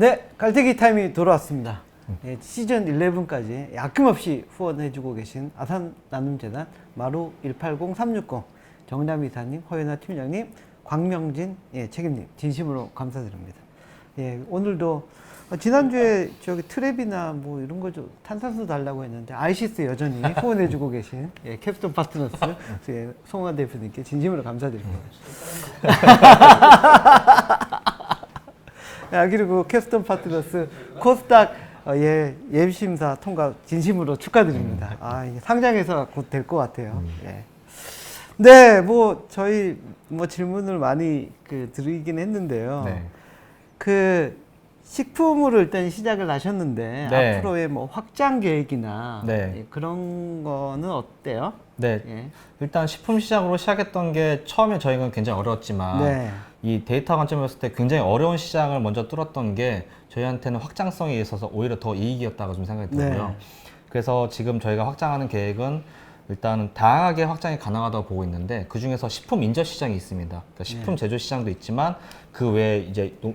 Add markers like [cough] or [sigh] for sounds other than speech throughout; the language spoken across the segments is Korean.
네, 깔때기 타임이 돌아왔습니다. 예, 시즌 11까지 아낌없이 후원해주고 계신 아산 나눔재단 마루 180-360 정남 이사님, 허연아 팀장님, 광명진 예, 책임님 진심으로 감사드립니다. 예, 오늘도 어, 지난주에 저기 트랩이나 뭐 이런 거 좀 탄산수 달라고 했는데 아이시스 여전히 후원해주고 계신 예, 캡스톤 파트너스 예, 송환 대표님께 진심으로 감사드립니다. [laughs] 야, 그리고 캡스톤 파트너스 코스닥 어, 예, 예심사 통과 진심으로 축하드립니다. 아, 이게 상장해서 곧 될 것 같아요. 예. 네, 뭐 저희 뭐 질문을 많이 그 드리긴 했는데요. 네. 그 식품으로 일단 시작을 하셨는데 네. 앞으로의 뭐 확장 계획이나 네. 예, 그런 거는 어때요? 네. 예. 일단 식품 시장으로 시작했던 게 처음에 저희가 굉장히 어려웠지만 네. 이 데이터 관점에서 때 굉장히 어려운 시장을 먼저 뚫었던 게 저희한테는 확장성에 있어서 오히려 더 이익이었다고 좀 생각이 들고요. 네. 그래서 지금 저희가 확장하는 계획은 일단은 다양하게 확장이 가능하다고 보고 있는데 그 중에서 식품 인접 시장이 있습니다. 그러니까 식품 제조 시장도 있지만 그 외에 이제 농-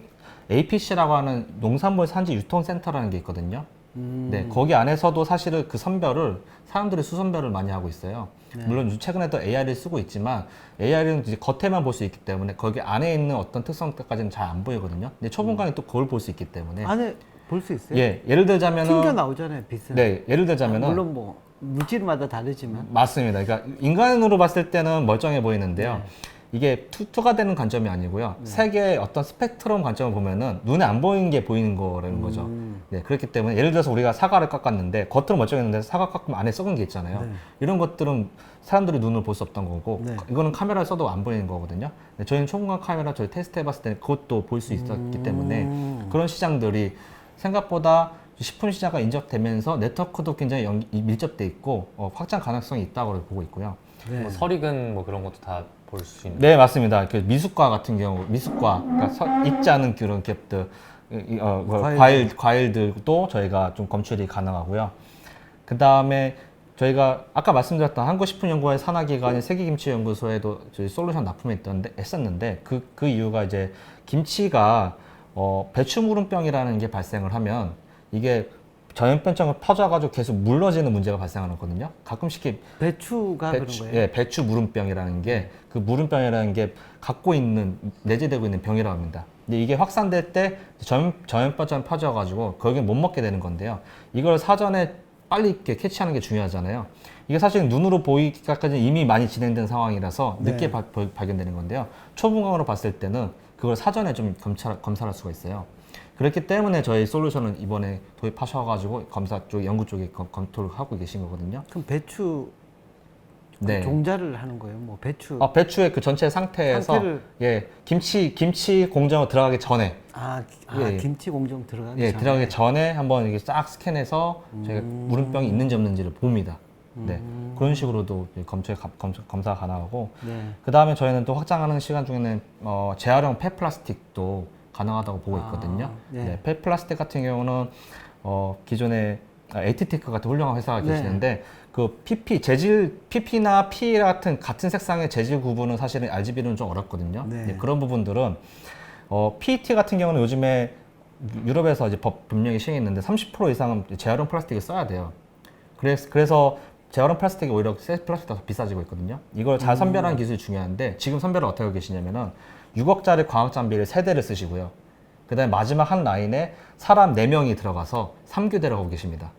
APC라고 하는 농산물 산지 유통센터라는 게 있거든요. 음, 네, 거기 안에서도 사실은 그 선별을 사람들이 수선별을 많이 하고 있어요. 네. 물론 요즘 최근에도 AR을 쓰고 있지만 AR은 이제 겉에만 볼 수 있기 때문에 거기 안에 있는 어떤 특성까지는 잘 안 보이거든요. 근데 초본관이 또 그걸 볼 수 있기 때문에 안에 볼 수 있어요? 예, 예를 들자면은 튕겨 나오잖아요, 빛은. 네, 예를 아, 들자면은 물론 뭐 물질마다 다르지만 맞습니다. 그러니까 인간으로 봤을 때는 멀쩡해 보이는데요. 이게 투, 투과되는 관점이 아니고요. 세계의 어떤 스펙트럼 관점을 보면은 눈에 안 보이는 게 보이는 거라는 거죠. 음. 네, 그렇기 때문에 예를 들어서 우리가 사과를 깎았는데 겉으로 멀쩡했는데 사과 깎으면 안에 썩은 게 있잖아요. 네. 이런 것들은 사람들이 눈으로 볼 수 없던 거고 네. 이거는 카메라를 써도 안 보이는 거거든요. 네, 저희는 초공간 카메라 저희 테스트 해봤을 때 그것도 볼 수 있었기 때문에 음. 그런 시장들이 생각보다 식품 시장과 인접되면서 네트워크도 굉장히 연- 밀접돼 있고 어, 확장 가능성이 있다고 보고 있고요. 네. 뭐 설익은 뭐 그런 것도 다 볼 수 있는. 네 맞습니다. 그 미숫과 같은 경우 미숫과 그러니까 서- 익지 않은 그런 기업들 이- 이- 어, 뭐 과일들. 과일 과일들도 저희가 좀 검출이 가능하고요. 그 다음에 저희가 아까 말씀드렸던 한국식품연구원의 산하기관인 세계김치연구소에도 저희 솔루션 납품했던데 했었는데 그 그 이유가 이제 김치가 어, 배추무름병이라는 게 발생을 하면 이게 전염병증을 퍼져가지고 계속 물러지는 문제가 발생하거든요. 가끔씩 이렇게 배추가 배추, 그런 거예요. 예, 배추 무름병이라는 게 그 무름병이라는 게 갖고 있는 내재되고 있는 병이라고 합니다. 근데 이게 확산될 때 전염 전염병처럼 퍼져가지고 거기 못 먹게 되는 건데요. 이걸 사전에 빨리 이렇게 캐치하는 게 중요하잖아요. 이게 사실 눈으로 보이기까지 이미 많이 진행된 상황이라서 네. 늦게 바- 보- 발견되는 건데요. 초분광으로 봤을 때는 그걸 사전에 좀 검사, 검사할 수가 있어요. 그렇기 때문에 저희 솔루션은 이번에 도입하셔가지고 검사 쪽, 연구 쪽에 검, 검토를 하고 계신 거거든요. 그럼 배추 네. 종자를 하는 거예요. 뭐 배추 어, 배추의 그 전체 상태에서 상태를- 예 김치 김치 공정으로 들어가기 전에 아, 기- 아 예, 예. 김치 공정 들어가기 예 전에. 들어가기 전에 한번 이게 싹 스캔해서 저희가 음. 무름병이 있는지 없는지를 봅니다. 네 그런 식으로도 검체 검, 검사가 가능하고 네. 그 다음에 저희는 또 확장하는 시간 중에는 어, 재활용 폐플라스틱도 가능하다고 보고 있거든요. 아, 네. 네. 폐플라스틱 같은 경우는 어, 기존에 에티테크 같은 훌륭한 회사가 네. 계시는데 그 PP 재질 PP나 P 같은 같은 색상의 재질 구분은 사실은 RGB는 좀 어렵거든요. 네. 네, 그런 부분들은 어, PET 같은 경우는 요즘에 유럽에서 이제 법 분명히 시행했는데 30% 이상은 재활용 플라스틱을 써야 돼요. 그래서, 그래서 재활용 플라스틱이 오히려 새 플라스틱보다 더 비싸지고 있거든요. 이걸 잘 선별하는 기술이 중요한데 지금 선별을 어떻게 하고 계시냐면은 6억짜리 광학 장비를 세대를 쓰시고요. 그 다음에 마지막 한 라인에 사람 4명이 들어가서 3교대를 하고 계십니다.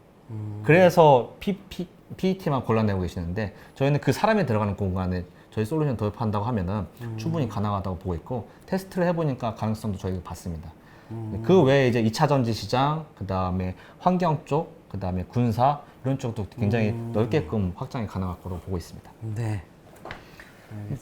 그래서 P, P, PET만 골라내고 계시는데 저희는 그 사람이 들어가는 공간에 저희 솔루션 도입한다고 하면은 충분히 가능하다고 보고 있고 테스트를 해보니까 가능성도 저희가 봤습니다. 네, 그 외에 이제 2차 전지 시장, 그 다음에 환경 쪽, 그 다음에 군사 이런 쪽도 굉장히 넓게끔 확장이 가능할 거로 보고 있습니다. 네.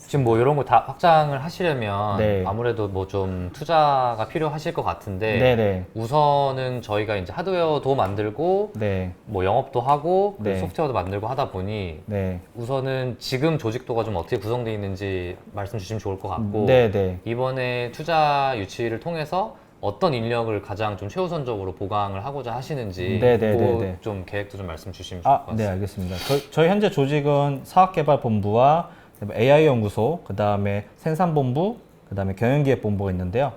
지금 뭐 이런 거 다 확장을 하시려면 네. 아무래도 뭐 좀 투자가 필요하실 것 같은데 네네. 우선은 저희가 이제 하드웨어도 만들고 네. 뭐 영업도 하고 그리고 네. 소프트웨어도 만들고 하다 보니 네. 우선은 지금 조직도가 좀 어떻게 구성되어 있는지 말씀 주시면 좋을 것 같고 네네. 이번에 투자 유치를 통해서 어떤 인력을 가장 좀 최우선적으로 보강을 하고자 하시는지 네, 네, 그거 네, 네. 좀 계획도 좀 말씀 주시면 좋을 것 아, 네, 같습니다. 알겠습니다. 저, 저희 현재 조직은 사학개발본부와 AI 연구소, 그 다음에 생산본부, 그 다음에 경영기획본부가 있는데요.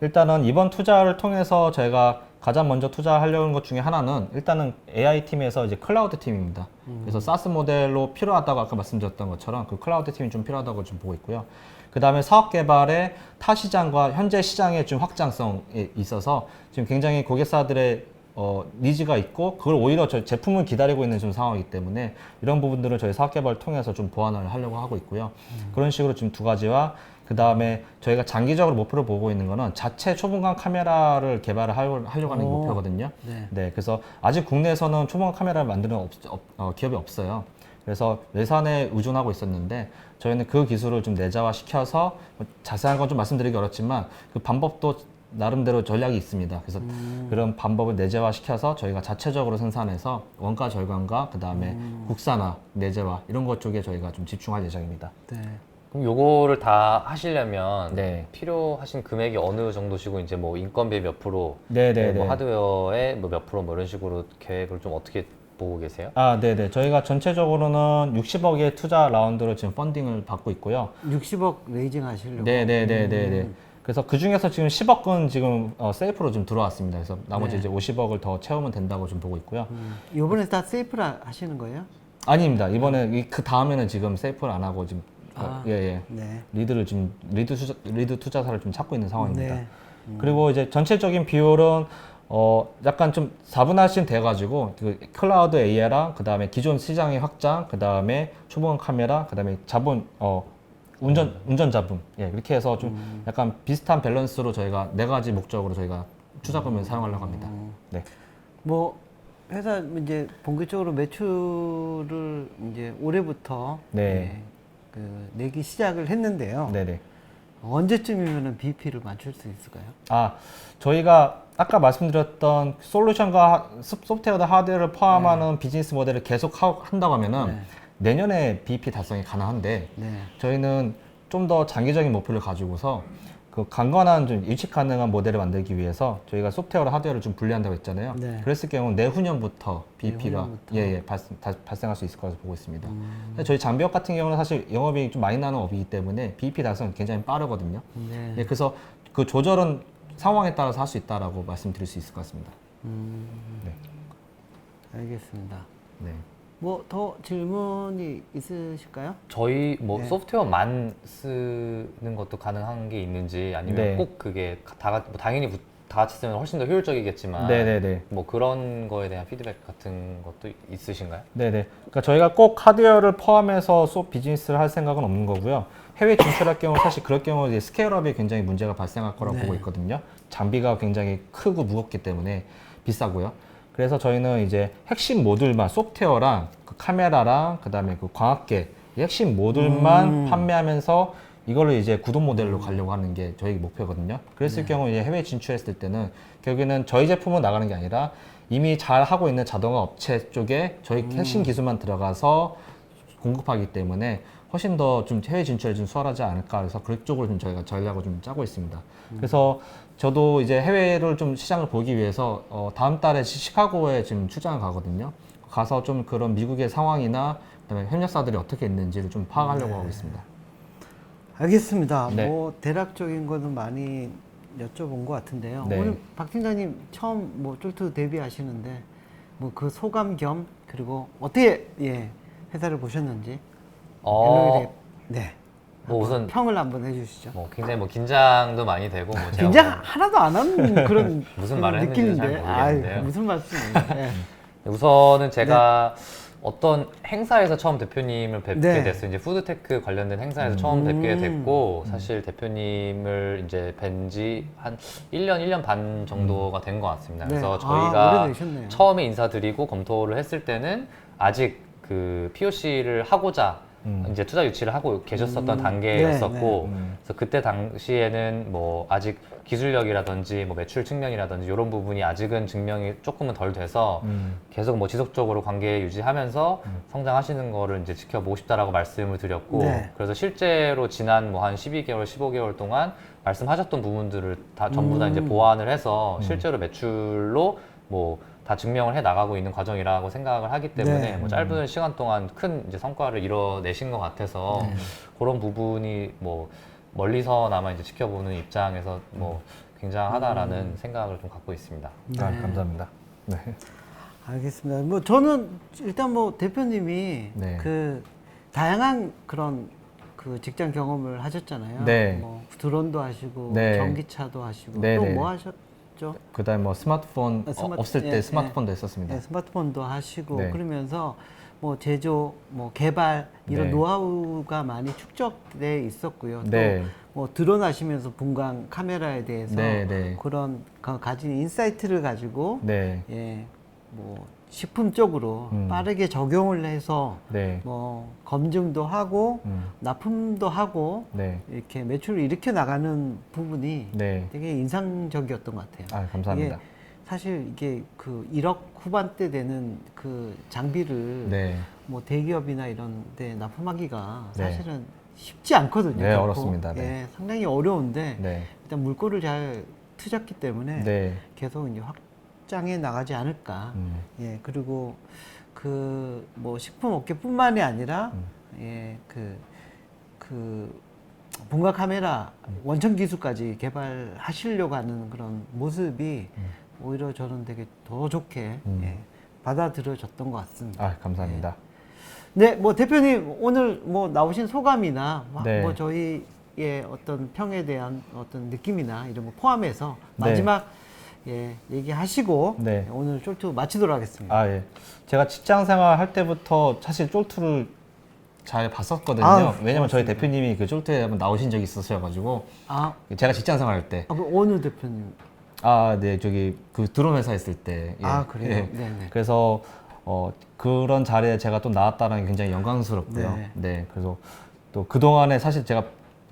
일단은 이번 투자를 통해서 저희가 가장 먼저 투자하려는 것 중에 하나는 일단은 AI 팀에서 이제 클라우드 팀입니다. 그래서 사스 모델로 필요하다고 아까 말씀드렸던 것처럼 그 클라우드 팀이 좀 필요하다고 좀 보고 있고요. 그 다음에 사업 개발의 타 시장과 현재 시장의 좀 확장성에 있어서 지금 굉장히 고객사들의 어, 니즈가 있고 그걸 오히려 저 제품을 기다리고 있는 좀 상황이기 때문에 이런 부분들을 저희 사업 개발을 통해서 좀 보완을 하려고 하고 있고요. 그런 식으로 지금 두 가지와 그 다음에 저희가 장기적으로 목표를 보고 있는 거는 자체 초분간 카메라를 개발을 하려고, 하는 게 오. 목표거든요. 네. 네, 그래서 아직 국내에서는 초분간 카메라를 만드는 없, 없- 어, 기업이 없어요. 그래서 외산에 의존하고 있었는데 저희는 그 기술을 좀 내재화 시켜서 뭐 자세한 건 좀 말씀드리기 어렵지만 그 방법도 나름대로 전략이 있습니다. 그래서 그런 방법을 내재화 시켜서 저희가 자체적으로 생산해서 원가 절감과 그 다음에 국산화, 내재화 이런 것 쪽에 저희가 좀 집중할 예정입니다. 네. 그럼 요거를 다 하시려면 네. 필요하신 금액이 어느 정도시고 이제 뭐 인건비 몇 프로, 네, 네, 뭐 네. 하드웨어의 뭐몇 프로 뭐 이런 식으로 계획을 좀 어떻게 보고 계세요? 아, 네, 네. 저희가 전체적으로는 60억의 투자 라운드로 지금 펀딩을 받고 있고요. 60억 레이징 하시려고. 네, 네, 네, 네, 네. 그래서 그 중에서 지금 10억은 지금 어, 셀프로 좀 들어왔습니다. 그래서 나머지 네. 이제 50억을 더 채우면 된다고 좀 보고 있고요. 음, 이번에 다 세이프라 하시는 거예요? 아닙니다. 이번에 이- 그 다음에는 지금 셀프를 안 하고 지금 어, 아. 예, 예. 네. 리드를 지금 리드 투자, 리드 투자사를 좀 찾고 있는 상황입니다. 네. 그리고 이제 전체적인 비율은 어 약간 좀 4분할씩 돼가지고 그 클라우드 AI랑 그 다음에 기존 시장의 확장, 그 다음에 초보원 카메라, 그 다음에 자본 어 운전 운전 자본 예 이렇게 해서 좀 약간 비슷한 밸런스로 저희가 네 가지 목적으로 저희가 투자금을 사용하려고 합니다. 네. 뭐 회사 이제 본격적으로 매출을 이제 올해부터 네. 예, 그 내기 시작을 했는데요. 네네. 언제쯤이면은 BP를 맞출 수 있을까요? 아, 저희가 아까 말씀드렸던 솔루션과 하- 소- 소프트웨어와 하드웨어를 포함하는 비즈니스 모델을 계속 하, 한다고 하면은 네. 내년에 BP 달성이 가능한데 네. 저희는 좀 더 장기적인 목표를 가지고서 그 강건한 좀 일치 가능한 모델을 만들기 위해서 저희가 소프트웨어와 하드웨어를 좀 분리한다고 했잖아요. 네. 그랬을 경우 내후년부터 내후년부터. 예예 발생, 다- 발생할 수 있을 거라고 보고 있습니다. 근데 저희 장비업 같은 경우는 사실 영업이 좀 많이 나는 업이기 때문에 BP 달성이 굉장히 빠르거든요. 네. 예, 그래서 그 조절은 상황에 따라서 할 수 있다라고 말씀드릴 수 있을 것 같습니다. 음, 네. 알겠습니다. 네. 뭐 더 질문이 있으실까요? 저희 뭐 네. 소프트웨어만 쓰는 것도 가능한 게 있는지 아니면 네. 꼭 그게 다 같- 뭐 당연히 부- 다 같이 쓰면 훨씬 더 효율적이겠지만 네네네. 뭐 그런 거에 대한 피드백 같은 것도 있으신가요? 네네. 그러니까 저희가 꼭 하드웨어를 포함해서 소 비즈니스를 할 생각은 없는 거고요. 해외 진출할 경우 사실 그럴 경우 이제 스케일업이 굉장히 문제가 발생할 거라고 네. 보고 있거든요. 장비가 굉장히 크고 무겁기 때문에 비싸고요. 그래서 저희는 이제 핵심 모듈만 소프트웨어랑 그 카메라랑 그다음에 그 광학계 이 핵심 모듈만 음. 판매하면서 이걸로 이제 구독 모델로 가려고 하는 게 저희 목표거든요. 그랬을 네. 경우 이제 해외 진출했을 때는 결국에는 저희 제품은 나가는 게 아니라 이미 잘 하고 있는 자동화 업체 쪽에 저희 음. 핵심 기술만 들어가서 공급하기 때문에 훨씬 더 좀 해외 진출에 좀 수월하지 않을까 그래서 그쪽으로 좀 저희가 전략을 좀 짜고 있습니다. 그래서 저도 이제 해외를 좀 시장을 보기 위해서 어, 다음 달에 시- 시카고에 지금 출장을 가거든요. 가서 좀 그런 미국의 상황이나 그다음에 협력사들이 어떻게 있는지를 좀 파악하려고 하고 있습니다. 알겠습니다. 네. 뭐 대략적인 거는 많이 여쭤본 것 같은데요. 네. 오늘 박 팀장님 처음 뭐 쫄트 데뷔하시는데 뭐 그 소감 겸 그리고 어떻게 예 회사를 보셨는지 어, 네. 뭐 우선 평을 한번 해주시죠. 뭐 굉장히 뭐 긴장도 많이 되고 뭐 제가 긴장 뭐 하나도 안 하는 [laughs] 그런 무슨 말을 느낌인데. 잘 모르겠는데요. 무슨 말씀이에요? 예. [laughs] 우선은 제가 어떤 행사에서 처음 대표님을 뵙게 네. 됐어요. 이제 푸드테크 관련된 행사에서 음. 처음 뵙게 음. 됐고 사실 대표님을 이제 뵌 지 한 1년, 1년 반 정도가 된 것 같습니다. 네. 그래서 아, 저희가 오래되셨네요. 처음에 인사드리고 검토를 했을 때는 아직 그 POC를 하고자 음. 이제 투자 유치를 하고 계셨었던 음. 단계였었고 네, 네. 음. 그래서 그때 당시에는 뭐 아직 기술력이라든지 뭐 매출 측면이라든지 이런 부분이 아직은 증명이 조금은 덜 돼서 음. 계속 뭐 지속적으로 관계 유지하면서 음. 성장하시는 거를 이제 지켜보고 싶다라고 말씀을 드렸고 네. 그래서 실제로 지난 뭐 한 12개월, 15개월 동안 말씀하셨던 부분들을 다 전부 다 이제 음. 보완을 해서 음. 실제로 매출로 뭐 다 증명을 해 나가고 있는 과정이라고 생각을 하기 때문에 네. 뭐 짧은 시간 동안 큰 이제 성과를 이뤄내신 것 같아서 네. 그런 부분이 뭐 멀리서나마 이제 지켜보는 입장에서 뭐 굉장하다라는 생각을 좀 갖고 있습니다. 아, 감사합니다. 네. 알겠습니다. 뭐 저는 일단 뭐 대표님이 네. 그 다양한 그런 그 직장 경험을 하셨잖아요. 네. 뭐 드론도 하시고 네. 전기차도 하시고 네, 또 네. 뭐 하셨 죠? 그다음 뭐 스마트폰 아, 어, 스마트- 없을 때 예, 스마트폰도 했었습니다. 네, 스마트폰도 하시고 네. 그러면서 뭐 제조, 뭐 개발 이런 네. 노하우가 많이 축적돼 있었고요. 네. 또뭐 드론 하시면서 분광 카메라에 대해서 네, 네. 그런 가- 가진 인사이트를 가지고 네. 예, 뭐 식품 쪽으로 음. 빠르게 적용을 해서 네. 뭐 검증도 하고 음. 납품도 하고 네. 이렇게 매출을 일으켜 나가는 부분이 네. 되게 인상적이었던 것 같아요. 아, 감사합니다. 이게 사실 이게 그 1억 후반대 되는 그 장비를 네. 뭐 대기업이나 이런 데 납품하기가 네. 사실은 쉽지 않거든요. 네. 어렵습니다. 네. 예, 상당히 어려운데 네. 일단 물꼬를 잘 트셨기 때문에 네. 계속 이제 확 장해 나가지 않을까. 음. 예, 그리고 그 뭐 식품 업계뿐만이 아니라 음. 예, 그, 그 분각 카메라 음. 원천 기술까지 개발하시려고 하는 그런 모습이 음. 오히려 저는 되게 더 좋게 음. 예, 받아들여졌던 것 같습니다. 아, 감사합니다. 네, 뭐 대표님 오늘 뭐 나오신 소감이나 뭐- 네. 뭐 저희의 어떤 평에 대한 어떤 느낌이나 이런 거 포함해서 네. 마지막 예, 얘기하시고 네. 오늘 쫄투 마치도록 하겠습니다. 아, 예. 제가 직장 생활 할 때부터 사실 쫄투를 잘 봤었거든요. 아유, 왜냐면 저희. 대표님이 그 쫄투에 한번 나오신 적이 있으셔가지고 아, 제가 직장 생활 할 때. 아, 그 어느 대표님? 아, 네, 저기 그 드론 회사 있을 때. 예. 아, 그래요? 예. 네네. 그래서 어, 그런 자리에 제가 또 나왔다는 게 굉장히 영광스럽고요. 네. 네. 그래서 또 그동안에 사실 제가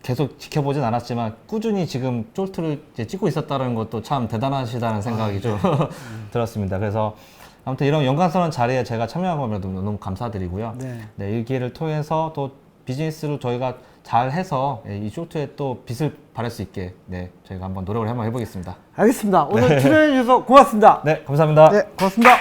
계속 지켜보진 않았지만 꾸준히 지금 쫄트를 이제 찍고 있었다는 것도 참 대단하시다는 생각이 좀 [laughs] 들었습니다. 그래서 아무튼 이런 영광스러운 자리에 제가 참여한 거면 너무, 너무 감사드리고요. 네. 네, 이 기회를 통해서 또 비즈니스를 저희가 잘 해서 예, 이 쇼트에 또 빛을 발할 수 있게 네, 저희가 한번 노력을 한번 해보겠습니다. 알겠습니다. 오늘 출연해 주셔서 고맙습니다. 네, 감사합니다. 네, 고맙습니다.